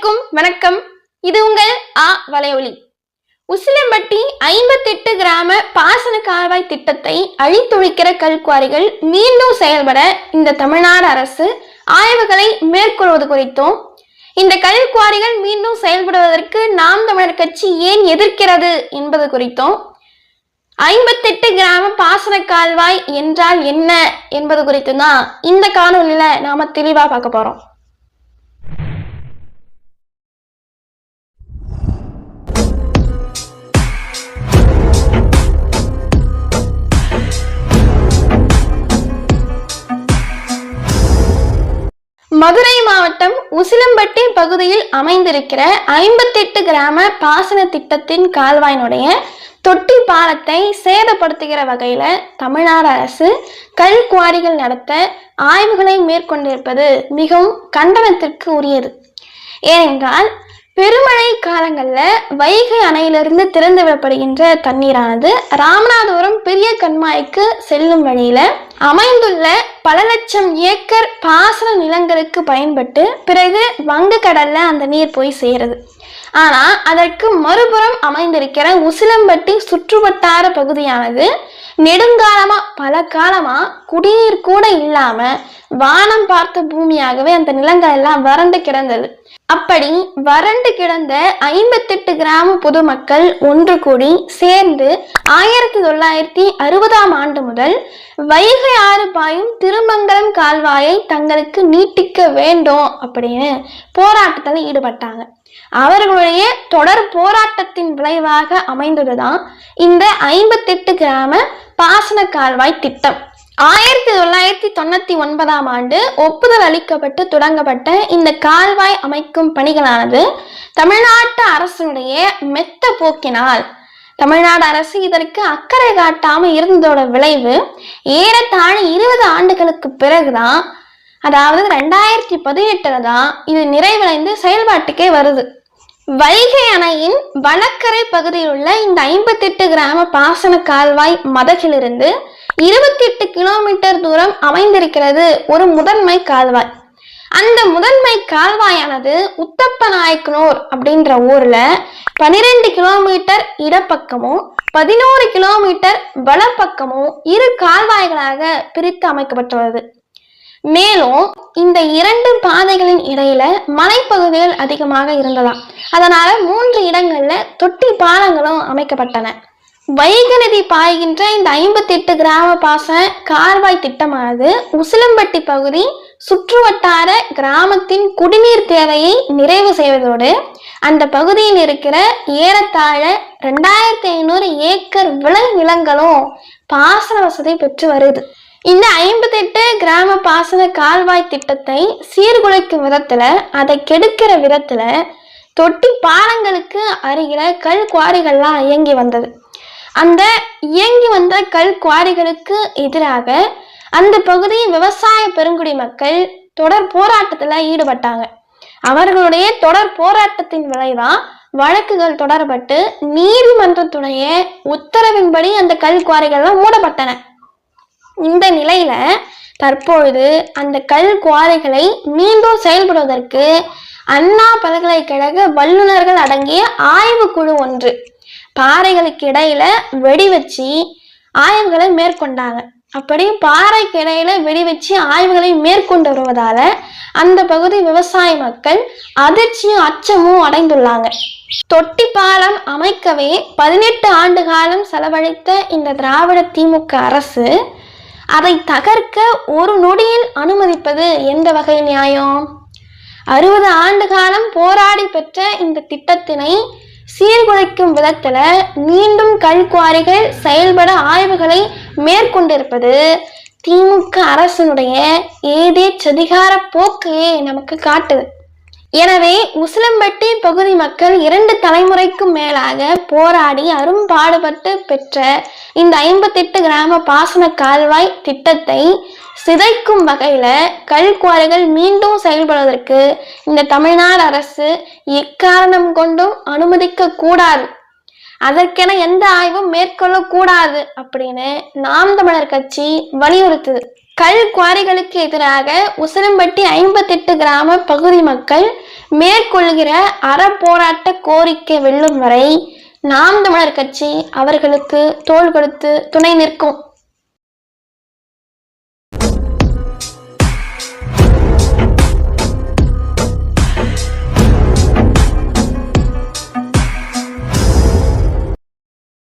அனைவருக்கும் வணக்கம். இது உங்கள் ஆ வலையொலி. உசிலம்பட்டி ஐம்பத்தெட்டு கிராம பாசன கால்வாய் திட்டத்தை அழித்தொழிக்கிற கல்குவாரிகள் மீண்டும் செயல்பட இந்த தமிழ்நாடு அரசு ஆய்வுகளை மேற்கொள்வது குறித்தும் இந்த கல்குவாரிகள் மீண்டும் செயல்படுவதற்கு நாம் தமிழர் கட்சி ஏன் எதிர்க்கிறது என்பது குறித்தும் ஐம்பத்தெட்டு கிராம பாசன கால்வாய் என்றால் என்ன என்பது குறித்து தான் இந்த காணொலியில நாம தெளிவா பார்க்க போறோம். உசிலம்பட்டி பகுதியில் அமைந்திருக்கிற ஐம்பத்தெட்டு கிராம பாசன திட்டத்தின் கால்வாயினுடைய தொட்டி பாலத்தை சேதப்படுத்துகிற வகையில் தமிழ்நாடு அரசு கல் குவாரிகள் நடத்த ஆய்வுகளை மேற்கொண்டிருப்பது மிகவும் கண்டனத்திற்கு உரியது. ஏனென்றால் பெருமழை காலங்களில் வைகை அணையிலிருந்து திறந்து விடப்படுகின்ற தண்ணீரானது ராமநாதபுரம் பெரிய கண்மாய்க்கு செல்லும் வழியில் அமைந்துள்ள பல லட்சம் ஏக்கர் பாசன நிலங்களுக்கு பயன்பட்டு பிறகு வங்கக்கடலில் அந்த நீர் போய் சேருது. ஆனால் அதற்கு மறுபுறம் அமைந்திருக்கிற உசிலம்பட்டி சுற்றுவட்டார பகுதியானது நெடுங்காலமாக பல காலமாக குடிநீர் கூட இல்லாமல் வானம் பார்த்த பூமியாகவே அந்த நிலங்கள் எல்லாம் வறண்டு கிடந்தது. அப்படி வறண்டு கிடந்த ஐம்பத்தெட்டு கிராம பொதுமக்கள் ஒன்று கூடி சேர்ந்து ஆயிரத்தி தொள்ளாயிரத்தி அறுபதாம் ஆண்டு முதல் வைகை ஆறு பாயும் திருமங்கலம் கால்வாயை தங்களுக்கு நீட்டிக்க வேண்டும் அப்படின்னு போராட்டத்தில் ஈடுபட்டாங்க. அவர்களுடைய தொடர் போராட்டத்தின் விளைவாக அமைந்ததுதான் இந்த ஐம்பத்தெட்டு கிராம பாசன கால்வாய் திட்டம். ஆயிரத்தி தொள்ளாயிரத்தி தொண்ணூத்தி ஒன்பதாம் ஆண்டு ஒப்புதல் அளிக்கப்பட்டு தொடங்கப்பட்ட இந்த கால்வாய் அமைக்கும் பணிகளானது தமிழ்நாட்டு அரசினுடைய மெத்த போக்கினால். தமிழ்நாடு அரசு இதற்கு அக்கறை காட்டாமல் இருந்ததோட விளைவு ஏறத்தாழ இருபது ஆண்டுகளுக்கு பிறகுதான் அதாவது ரெண்டாயிரத்தி பதினெட்டுல தான் இது நிறைவடைந்து செயல்பாட்டுக்கே வருது. வைகை அணையின் வடக்கரை பகுதியில் உள்ள இந்த ஐம்பத்தெட்டு கிராம பாசன கால்வாய் மதகிலிருந்து இருபத்தி எட்டு கிலோமீட்டர் தூரம் அமைந்திருக்கிறது ஒரு முதன்மை கால்வாய். அந்த முதன்மை கால்வாயானது உத்தப்ப நாயக்கனூர் அப்படின்ற ஊர்ல பனிரெண்டு கிலோமீட்டர் இடப்பக்கமும் பதினோரு கிலோமீட்டர் வலப்பக்கமும் இரு கால்வாய்களாக பிரித்து அமைக்கப்பட்டுள்ளது. மேலும் இந்த இரண்டு பாதைகளின் இடையில மலைப்பகுதிகள் அதிகமாக இருந்ததாம். அதனால மூன்று இடங்கள்ல தொட்டி பாலங்களும் அமைக்கப்பட்டன. வைகை நதி பாய்கின்ற இந்த ஐம்பத்தி எட்டு கிராம பாச கால்வாய் திட்டமானது உசிலம்பட்டி பகுதி சுற்றுவட்டார கிராமத்தின் குடிநீர் தேவையை நிறைவு செய்வதோடு அந்த பகுதியில் இருக்கிற ஏறத்தாழ ரெண்டாயிரத்தி ஐநூறு ஏக்கர் விளை நிலங்களும் பாசன வசதி பெற்று வருது. இந்த ஐம்பத்தெட்டு கிராம பாசன கால்வாய் திட்டத்தை சீர்குலைக்கும் விதத்துல அதை கெடுக்கிற விதத்துல தொட்டி பாலங்களுக்கு அருகில கல் குவாரிகள்லாம் இயங்கி வந்தது. அந்த இயங்கி வந்த கல் குவாரிகளுக்கு எதிராக அந்த பகுதி விவசாய பெருங்குடி மக்கள் தொடர் போராட்டத்துல ஈடுபட்டாங்க. அவர்களுடைய தொடர் போராட்டத்தின் விளைவா வழக்குகள் தொடரப்பட்டு நீதிமன்றத்துடைய உத்தரவின்படி அந்த கல் குவாரிகள்லாம் மூடப்பட்டன. இந்த நிலையில தற்பொழுது அந்த கல் குவாரிகளை மீண்டும் செயல்படுவதற்கு அண்ணா பல்கலைக்கழக வல்லுநர்கள் அடங்கிய ஆய்வு குழு ஒன்று பாறைகளுக்கு இடையில வெடி வச்சு ஆய்வுகளை மேற்கொண்டாங்க. அப்படி பாறைக்கு இடையில வெடி வச்சு ஆய்வுகளை மேற்கொண்டு வருவதால அந்த பகுதி விவசாய மக்கள் அதிர்ச்சியும் அச்சமும் அடைந்துள்ளாங்க. தொட்டி பாலம் அமைக்கவே பதினெட்டு ஆண்டு காலம் செலவழித்த இந்த திராவிட திமுக அரசு அதை தகர்க்க ஒரு நொடியில் அனுமதிப்பது எந்த வகை நியாயம்? அறுபது ஆண்டு காலம் போராடி பெற்ற இந்த திட்டத்தினை சீர்குலைக்கும் விதத்தில் மீண்டும் கல்குவாரிகள் செயல்பட ஆய்வுகளை மேற்கொண்டிருப்பது திமுக அரசினுடைய ஏதே சதிகார போக்கையே நமக்கு காட்டுது. எனவே உசிலம்பட்டி பகுதி மக்கள் இரண்டு தலைமுறைக்கும் மேலாக போராடி அரும்பாடுபட்டு பெற்ற இந்த ஐம்பத்தெட்டு கிராம பாசன கால்வாய் திட்டத்தை சிதைக்கும் வகையில கல்குவாரிகள் மீண்டும் செயல்படுவதற்கு இந்த தமிழ்நாடு அரசு எக்காரணம் கொண்டும் அனுமதிக்க கூடாது. அதற்கென எந்த ஆய்வும் மேற்கொள்ளக்கூடாது அப்படின்னு நாம் தமிழர் கட்சி வலியுறுத்துது. கல் குவாரிகளுக்கு எதிராக உசிலம்பட்டி ஐம்பத்தெட்டு கிராம பகுதி மக்கள் மேற்கொள்கிற அறப்போராட்ட கோரிக்கை வெல்லும் வரை நாம் தமிழர் கட்சி அவர்களுக்கு தோள் கொடுத்து துணை நிற்கும்.